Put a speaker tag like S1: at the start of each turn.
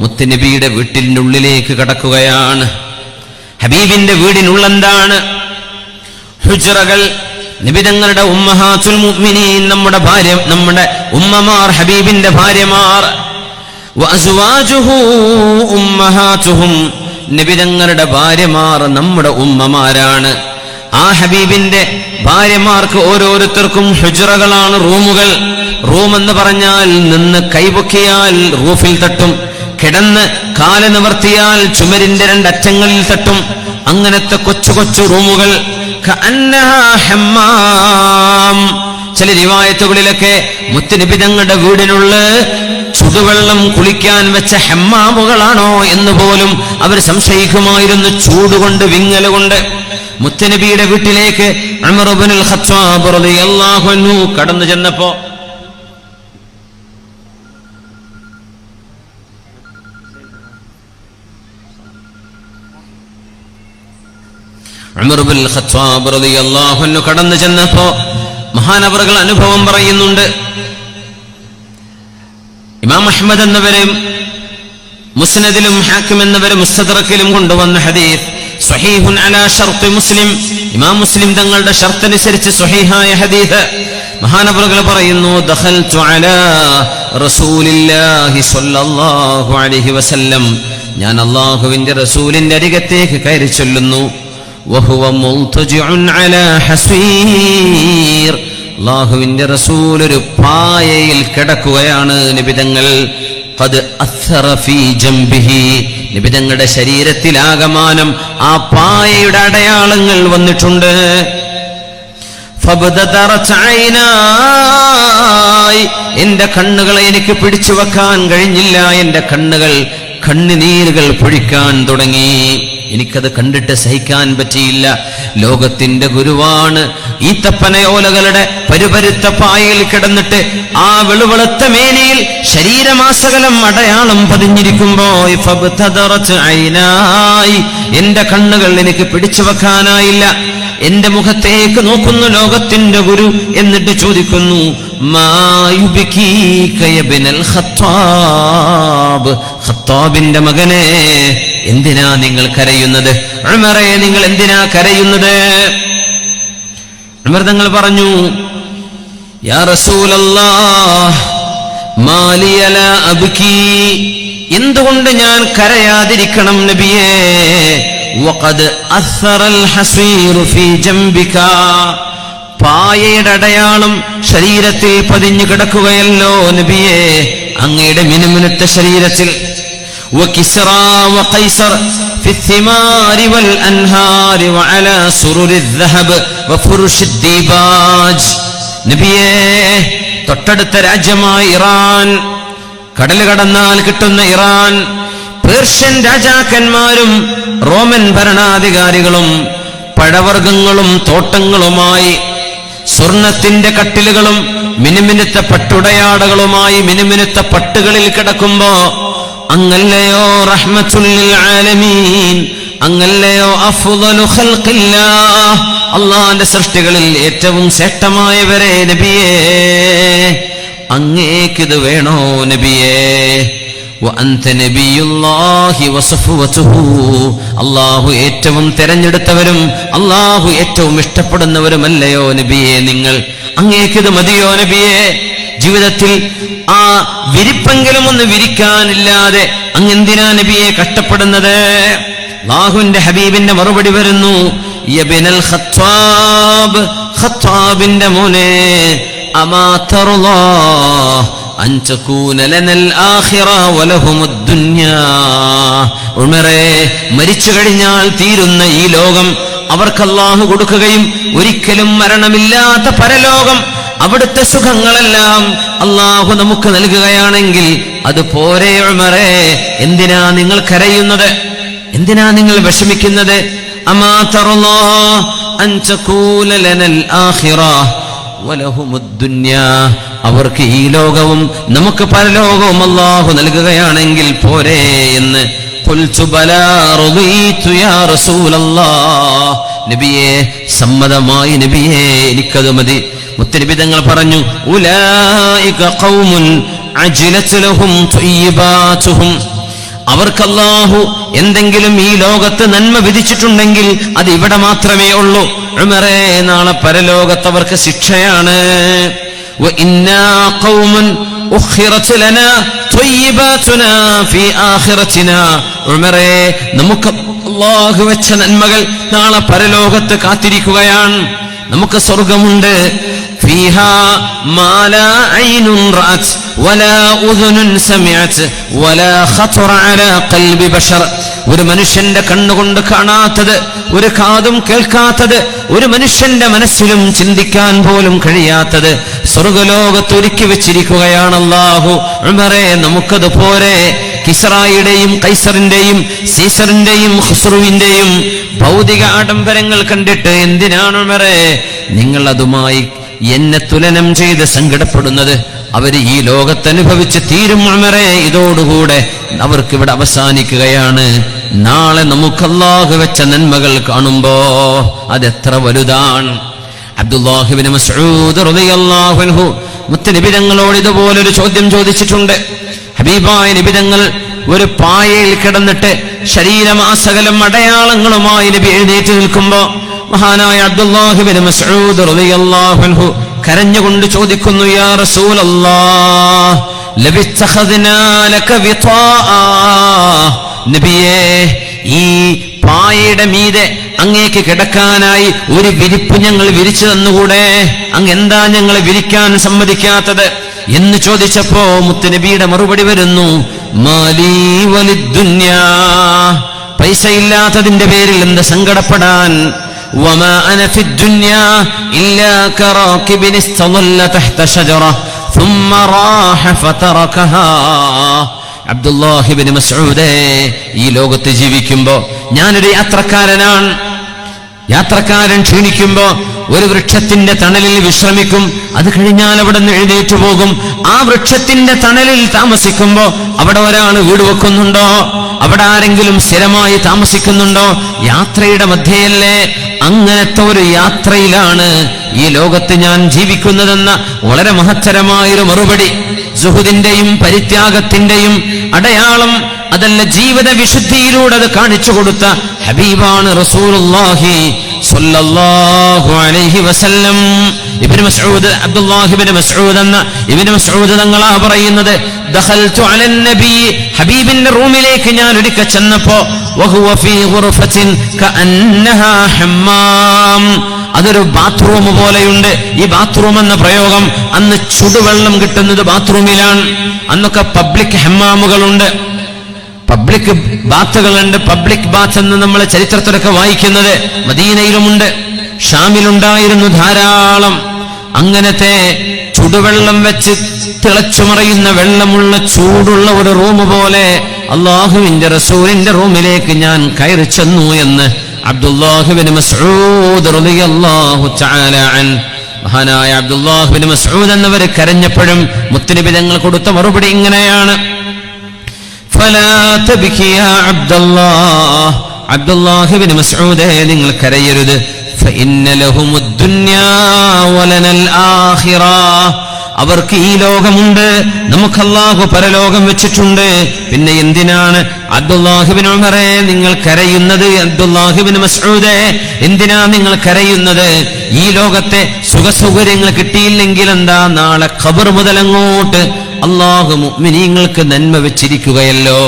S1: മുത്തുനബിയുടെ വീട്ടിന്റെ ഉള്ളിലേക്ക് കടക്കുകയാണ്. ഹബീബിന്റെ വീടിനുള്ളെന്താണ്? ഹുജറകൾ നിബിതങ്ങളുടെ ഉമ്മഹാത്തുൽ മുഅ്മിനീൻ നമ്മുടെ ഭാര്യ നമ്മുടെ ഉമ്മമാർ ഹബീബിന്റെ ഭാര്യമാർ. ഉമ്മഹാത്തുഹും നിബിതങ്ങളുടെ ഭാര്യമാർ നമ്മുടെ ഉമ്മമാരാണ്. ആ ഹബീബിന്റെ ഭാര്യമാർക്ക് ഓരോരുത്തർക്കും ഹുജറകളാണ് റൂമുകൾ. റൂം എന്ന് പറഞ്ഞാൽ നിന്ന് കൈപൊക്കിയാൽ റൂഫിൽ തട്ടും കിടന്ന് കാല നിവർത്തിയാൽ ചുമരിന്റെ രണ്ടറ്റങ്ങളിൽ തട്ടും. അങ്ങനത്തെ കൊച്ചു കൊച്ചു റൂമുകൾ. ചില റിവായത്തുകളിലൊക്കെ മുത്തിനിപിതങ്ങളുടെ വീടിനുള്ള ചുടുവെള്ളം കുളിക്കാൻ വെച്ച ഹെമ്മാമുകളാണോ എന്ന് പോലും അവർ സംശയിക്കുമായിരുന്നു. ചൂടുകൊണ്ട് വിങ്ങലുകൊണ്ട് മുത്തനബിയുടെ വീട്ടിലേക്ക് കടന്നു ചെന്നപ്പോ കടന്നു ചെന്നപ്പോ മഹാനവറുകൾ അനുഭവം പറയുന്നുണ്ട്. ഇമാം അഹമ്മദ് എന്നവരും മുസ്നദിലും ഹാക്കിം എന്നവരും മുസ്തദറക്കിലും കൊണ്ടുവന്ന ഹദീസ് സ്വഹീഹുൻ അലാ ഷർത്ത് മുസ്ലിം. ഇമാം മുസ്ലിം തങ്ങളുടെ ഷർത്തനുസരിച്ച് സ്വഹീഹായ ഹദീസ് മഹാനവറുകൾ പറയുന്നു ദഖൽതു അലാ റസൂലില്ലാഹി സ്വല്ലല്ലാഹു അലൈഹി വസല്ലം. ഞാൻ അള്ളാഹുവിന്റെ റസൂലിന്റെ അരികത്തേക്ക് കയറി ചൊല്ലുന്നു. വഹുവ മുൽതജിഉൻ അലാ ഹസീർ. അള്ളാഹുവിന്റെ റസൂൽ ഒരു പായയിൽ കിടക്കുകയാണ് നിബിതങ്ങൾ. ഖദ് അസ്റ ഫീ ജംബിഹി. നിബിതങ്ങളുടെ ശരീരത്തിലാകമാനം ആ പായയുടെ അടയാളങ്ങൾ വന്നിട്ടുണ്ട്. എന്റെ കണ്ണുകളെ എനിക്ക് പിടിച്ചു വെക്കാൻ കഴിഞ്ഞില്ല. എന്റെ കണ്ണുകൾ കണ്ണുനീരുകൾ പൊഴിക്കാൻ തുടങ്ങി. എനിക്കത് കണ്ടിട്ട് സഹിക്കാൻ പറ്റിയില്ല. ലോകത്തിന്റെ ഗുരുവാണ് ഈ തപ്പനയോലകളുടെ പരുപരുത്ത പായയിൽ കിടന്നിട്ട് ആ വെളുവെളുത്ത മേനിയിൽ ശരീരമാസകലം അടയാളം പതിഞ്ഞിരിക്കുമ്പോ. എന്റെ കണ്ണുകൾ എനിക്ക് പിടിച്ചു വെക്കാനായില്ല. എന്റെ മുഖത്തേക്ക് നോക്കുന്നു ലോകത്തിന്റെ ഗുരു എന്നിട്ട് ചോദിക്കുന്നു ഖത്താബിന്റെ മകനെ എന്തിനാ നിങ്ങൾ കരയുന്നത്? ഉമറെ നിങ്ങൾ എന്തിനാ കരയുന്നത്? അമൃതങ്ങൾ പറഞ്ഞു യാ എന്തുകൊണ്ട് ഞാൻ കരയാതിരിക്കണം നബിയേ? വഖദ് അസ്റൽ ഫീ ജംബിക. പായയുടെ അടയാളം ശരീരത്തിൽ പതിഞ്ഞു കിടക്കുകയല്ലോ നബിയെ അങ്ങയുടെ മിനുമിനുത്ത ശരീരത്തിൽ. في الثمار والأنهار وعلى سرر الذهب وفرش الديباج നബിയേ തൊട്ടടുത്ത രാജ്യമായ ഇറാൻ കടൽ കടന്നാൽ കിട്ടുന്ന ഇറാൻ പേർഷ്യൻ രാജാക്കന്മാരും റോമൻ ഭരണാധികാരികളും പഴവർഗ്ഗങ്ങളും തോട്ടങ്ങളുമായി സ്വർണത്തിന്റെ കട്ടിലുകളും മിനുമിനുത്ത പട്ടുടയാടകളുമായി മിനുമിനുത്ത പട്ടുകളിൽ കിടക്കുമ്പോ അങ്ങല്ലയോ റഹ്മത്തുല്ലിൽ ആലമീൻ അങ്ങല്ലയോ അഫ്ദലു ഖൽഖില്ലാഹ് അള്ളാന്റെ സൃഷ്ടികളിൽ ഏറ്റവും ശ്രേഷ്ഠമായവരെ നബിയേ അങ്ങേക്കിത് വേണോ നബിയേ? അള്ളാഹു ഏറ്റവും തെരഞ്ഞെടുത്തവരും അല്ലാഹു ഏറ്റവും ഇഷ്ടപ്പെടുന്നവരുമല്ലയോ നബിയെ നിങ്ങൾ അങ്ങേക്കിത് മതിയോ നബിയെ? ജീവിതത്തിൽ ആ വിരിപ്പെങ്കിലും ഒന്ന് വിരിക്കാനില്ലാതെ അങ്ങെന്തിനാ നബിയെ കഷ്ടപ്പെടുന്നത്? ലാഹുവിന്റെ ഹബീബിന്റെ മറുപടി വരുന്നു യബിനൽ ഖത്താബ് ഖത്താബിന്റെ മോനെ മരിച്ചു കഴിഞ്ഞാൽ തീരുന്ന ഈ ലോകം അവർക്ക് അല്ലാഹു കൊടുക്കുകയും ഒരിക്കലും മരണമില്ലാത്ത പരലോകം അവിടുത്തെ സുഖങ്ങളെല്ലാം അള്ളാഹു നമുക്ക് നൽകുകയാണെങ്കിൽ അത് പോരെ എന്തിനാ നിങ്ങൾ കരയുന്നത്? എന്തിനാ നിങ്ങൾ വിഷമിക്കുന്നത്? അവർക്ക് ഈ ലോകവും നമുക്ക് പരലോകവും അള്ളാഹു നൽകുകയാണെങ്കിൽ പോരേ എന്ന്. നബിയെ സമ്മതമായി നബിയെ എനിക്കത് മതി. മുത്തരബിതങ്ങൾ പറഞ്ഞു അവർക്കല്ലാഹു എന്തെങ്കിലും ഈ ലോകത്ത് നന്മ വിധിച്ചിട്ടുണ്ടെങ്കിൽ അത് ഇവിടെ മാത്രമേ ഉള്ളൂ. നാളെ പരലോകത്ത് അവർക്ക് ശിക്ഷയാണ്. നമുക്ക് അള്ളാഹു വെച്ച നന്മകൾ നാളെ പരലോകത്ത് കാത്തിരിക്കുകയാണ് നമുക്ക് സ്വർഗമുണ്ട് فيها ما لا عين رأت ولا أذن سمعت ولا خطر على قلب بشر ഒരു മനുഷ്യന്റെ കണ്ണുകൊണ്ട് കാണാത്തത് ഒരു കാതും കേൾക്കാത്തത് ഒരു മനുഷ്യന്റെ മനസ്സിലും ചിന്തിക്കാൻ പോലും കഴിയാത്തത് സ്വർഗലോകത്ത് ഒരുക്കി വെച്ചിരിക്കുകയാണ് അല്ലാഹു ഉമറേ നമുക്കത് പോരെ കിസ്റായുടെയും കൈസറിന്റെയും സീസറിന്റെയും ഹുസ്രുവിന്റെയും ഭൗതിക ആഡംബരങ്ങൾ കണ്ടിട്ട് എന്തിനാണ് വരെ നിങ്ങൾ അതുമായി എന്നെ തുലനം ചെയ്ത് സങ്കടപ്പെടുന്നത്? അവർ ഈ ലോകത്ത് അനുഭവിച്ച് തീരും ഉമറേ ഇതോടുകൂടെ അവർക്ക് ഇവിടെ അവസാനിക്കുകയാണ്. നാളെ നമുക്ക് അല്ലാഹു വെച്ച നന്മകൾ കാണുമ്പോ അതെത്ര വലുതാണ്. അബ്ദുല്ലാഹിബ്നു മസ്ഊദ് റളിയല്ലാഹു അൻഹു മുത്തനബിതങ്ങളോട് ഇതുപോലൊരു ചോദ്യം ചോദിച്ചിട്ടുണ്ട്. ഹബീബായ നിബിതങ്ങൾ ഒരു പായയിൽ കിടന്നിട്ട് ശരീരമാസകലം അടയാളങ്ങളുമായി നബി എഴുന്നേറ്റ് നിൽക്കുമ്പോ മഹാനായ അബ്ദുല്ലാഹിബിൻ റളിയല്ലാഹു കരഞ്ഞുകൊണ്ട് ചോദിക്കുന്നു യാ റസൂലല്ലാഹ് ലബിത്തഖദ്നാ ലക ഈ പായയുടെ മീതെ അങ്ങേക്ക് കിടക്കാനായി ഒരു വിരിപ്പ് ഞങ്ങൾ വിരിച്ചു തന്നുകൂടെ? അങ്ങ് എന്താ ഞങ്ങൾ വിരിക്കാൻ സമ്മതിക്കാത്തത്? എന്ന് ചോദിച്ചപ്പോ മുത്തുനബിയുടെ മറുപടി വരുന്നു പൈസ ഇല്ലാത്തതിന്റെ പേരിൽ എന്ത് സങ്കടപ്പെടാൻ? അബ്ദുല്ലാഹിബിൻ മസൂദേ ഈ ലോകത്ത് ജീവിക്കുമ്പോ ഞാനൊരു യാത്രക്കാരനാണ്. യാത്രക്കാരൻ ക്ഷീണിക്കുമ്പോ ഒരു വൃക്ഷത്തിന്റെ തണലിൽ വിശ്രമിക്കും. അത് കഴിഞ്ഞാൽ അവിടെ നിന്ന് എഴുന്നേറ്റ് പോകും. ആ വൃക്ഷത്തിന്റെ തണലിൽ താമസിക്കുമ്പോ അവിടെ ഒരാൾ വീട് വെക്കുന്നുണ്ടോ? അവിടെ ആരെങ്കിലും സ്ഥിരമായി താമസിക്കുന്നുണ്ടോ? യാത്രയുടെ മധ്യയല്ലേ. അങ്ങനത്തെ ഒരു യാത്രയിലാണ് ഈ ലോകത്ത് ഞാൻ ജീവിക്കുന്നതെന്ന വളരെ മഹത്തരമായൊരു മറുപടി. സുഹുദിന്റെയും പരിത്യാഗത്തിന്റെയും അടയാളം അതല്ല ജീവിത വിശുദ്ധിയിലൂടെ അത് കാണിച്ചു കൊടുത്ത ഹബീബാണ് റസൂലുള്ളാഹി അലൈഹി വസല്ലം. ഇബ്നു മസ്ഊദ് മസ്ഊദ് എന്ന ഇബ്നു മസ്ഊദ് തങ്ങളാ പറയുന്നത് ദഖൽതു ഹബീബിന്റെ റൂമിലേക്ക് ഞാൻ ഒരിക്കൽ ചെന്നപ്പോ വഹുവ ഫീ കഅന്നഹാ ഹമ്മാം അതൊരു ബാത്റൂം പോലെയുണ്ട്. ഈ ബാത്റൂം എന്ന പ്രയോഗം അന്ന് ചുടുവെള്ളം കിട്ടുന്നത് ബാത്റൂമിലാണ്. അന്നൊക്കെ പബ്ലിക് ഹെമ്മാമുകളുണ്ട്. പബ്ലിക് ബാത്തുകളുണ്ട്. പബ്ലിക് ബാത്ത് എന്ന് നമ്മൾ ചരിത്രത്തിലൊക്കെ വായിക്കുന്നത് മദീനയിലുമുണ്ട്. ഷാമിലുണ്ടായിരുന്നു ധാരാളം. അങ്ങനത്തെ ചുടുവെള്ളം വെച്ച് തിളച്ചു തിളച്ചുമറിയുന്ന വെള്ളമുള്ള ചൂടുള്ള ഒരു റൂം പോലെ അള്ളാഹുവിന്റെ റസൂലിന്റെ റൂമിലേക്ക് ഞാൻ കയറി ചെന്നു എന്ന് റളിയല്ലാഹു തആല അൻ. മഹാനായ അബ്ദുല്ലാഹുബിൻ മസ്ഊദ് എന്നവർ കരഞ്ഞപ്പോഴും മുത്തുനബി തങ്ങൾ കൊടുത്ത മറുപടി ഇങ്ങനെയാണ്. നിങ്ങൾ കരയരുത്. അവർക്ക് ഈ ലോകമുണ്ട് നമുക്ക് അള്ളാഹു പരലോകം വെച്ചിട്ടുണ്ട്. പിന്നെ എന്തിനാണ് അബ്ദുല്ലാഹിബിനെ നിങ്ങൾ കരയുന്നത്? അബ്ദുല്ലാഹിബിന് മസൂദേ എന്തിനാ നിങ്ങൾ കരയുന്നത്? ഈ ലോകത്തെ സുഖസൗകര്യങ്ങൾ കിട്ടിയില്ലെങ്കിൽ എന്താ? നാളെ ഖബർ മുതലങ്ങോട്ട് അള്ളാഹു മുഅ്മിനീങ്ങൾക്ക് നന്മ വെച്ചിരിക്കുകയല്ലോ.